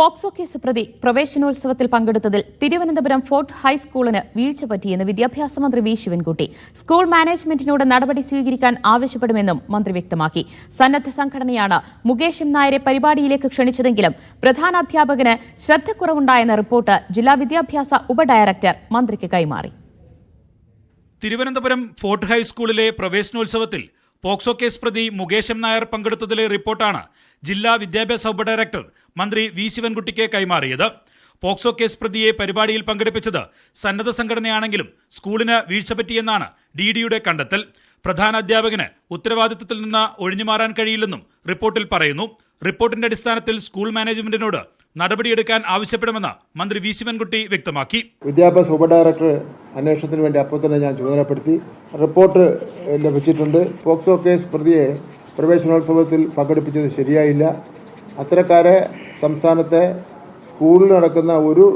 POCSO case പ്രതി പ്രവേശനോത്സവത്തിൽ പങ്കെടുത്തതിൽ Thiruvananthapuram fort ഹൈസ്കൂളിന് വീഴ്ച പറ്റിയെന്ന് വിദ്യാഭ്യാസ മന്ത്രി വി. ശിവൻകുട്ടി. സ്കൂൾ മാനേജ്മെന്റിനോട് നടപടി സ്വീകരിക്കാൻ ആവശ്യപ്പെടുമെന്നും മന്ത്രി വ്യക്തമാക്കി. സന്നദ്ധ സംഘടനയാണ് മുകേഷ് എം നായരെ പരിപാടിയിലേക്ക് ക്ഷണിച്ചതെങ്കിലും പ്രധാന അധ്യാപകന് ശ്രദ്ധക്കുറവുണ്ടായെന്ന റിപ്പോർട്ട് ജില്ലാ വിദ്യാഭ്യാസ ഉപഡയറക്ടർ മന്ത്രിക്ക് കൈമാറി. തിരുവനന്തപുരം ഫോർട്ട് ഹൈസ്കൂളിലെ പ്രവേശനോത്സവത്തിൽ പോക്സോ കേസ് പ്രതി മുകേഷ് നായർ പങ്കെടുത്തതിലെ റിപ്പോർട്ടാണ് ജില്ലാ വിദ്യാഭ്യാസ ഉപഡയറക്ടർ മന്ത്രി വി ശിവൻകുട്ടിക്ക് കൈമാറിയത്. പോക്സോ കേസ് പ്രതിയെ പരിപാടിയിൽ പങ്കെടുപ്പിച്ചത് സന്നദ്ധ സംഘടനയാണെങ്കിലും സ്കൂളിന് വീഴ്ച പറ്റിയെന്നാണ് ഡി ഡിയുടെ കണ്ടെത്തൽ. പ്രധാന അധ്യാപകന് ഉത്തരവാദിത്തത്തിൽ നിന്ന് ഒഴിഞ്ഞുമാറാൻ കഴിയില്ലെന്നും റിപ്പോർട്ടിൽ പറയുന്നു. റിപ്പോർട്ടിന്റെ അടിസ്ഥാനത്തിൽ സ്കൂൾ മാനേജ്മെന്റിനോട് നടപടിയെടുക്കാൻ ആവശ്യപ്പെടുമെന്ന് മന്ത്രി വി ശിവൻകുട്ടി വ്യക്തമാക്കി. വിദ്യാഭ്യാസ ഉപഡയറക്ടർ അന്വേഷണത്തിന് വേണ്ടി അപ്പോൾ തന്നെ ഞാൻ ചുമതലപ്പെടുത്തി. റിപ്പോർട്ട് ലഭിച്ചിട്ടുണ്ട് പോക്സോ കേസ് പ്രതിയെ പ്രവേശനോത്സവത്തിൽ പങ്കെടുപ്പിച്ചത് ശരിയായില്ല. അത്തരക്കാരെ സംസ്ഥാനത്തെ സ്കൂളിൽ നടക്കുന്ന ഒരു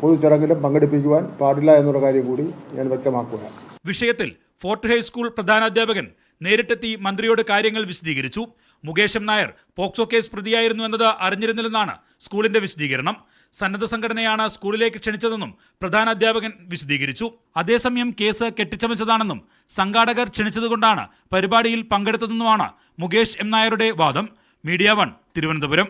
പൊതുചടങ്ങിലും പങ്കെടുപ്പിക്കുവാൻ പാടില്ല എന്നുള്ള കാര്യം കൂടി ഞാൻ വ്യക്തമാക്കുക വിഷയത്തിൽ ഫോർട്ട് ഹൈസ്കൂൾ പ്രധാനാധ്യാപകൻ നേരിട്ടെത്തി മന്ത്രിയോട് കാര്യങ്ങൾ വിശദീകരിച്ചു. മുകേഷം നായർ പോക്സോ കേസ് പ്രതിയായിരുന്നു എന്നത് അറിഞ്ഞിരുന്നില്ലെന്നാണ് സ്കൂളിന്റെ വിശദീകരണം. സന്നദ്ധ സംഘടനയാണ് സ്കൂളിലേക്ക് ക്ഷണിച്ചതെന്നും പ്രധാന അധ്യാപകൻ വിശദീകരിച്ചു. അതേസമയം കേസ് കെട്ടിച്ചമച്ചതാണെന്നും സംഘാടകർ ക്ഷണിച്ചതുകൊണ്ടാണ് പരിപാടിയിൽ പങ്കെടുത്തതെന്നുമാണ് മുകേഷ് എം നായരുടെ വാദം. Media one Thiruvananthapuram.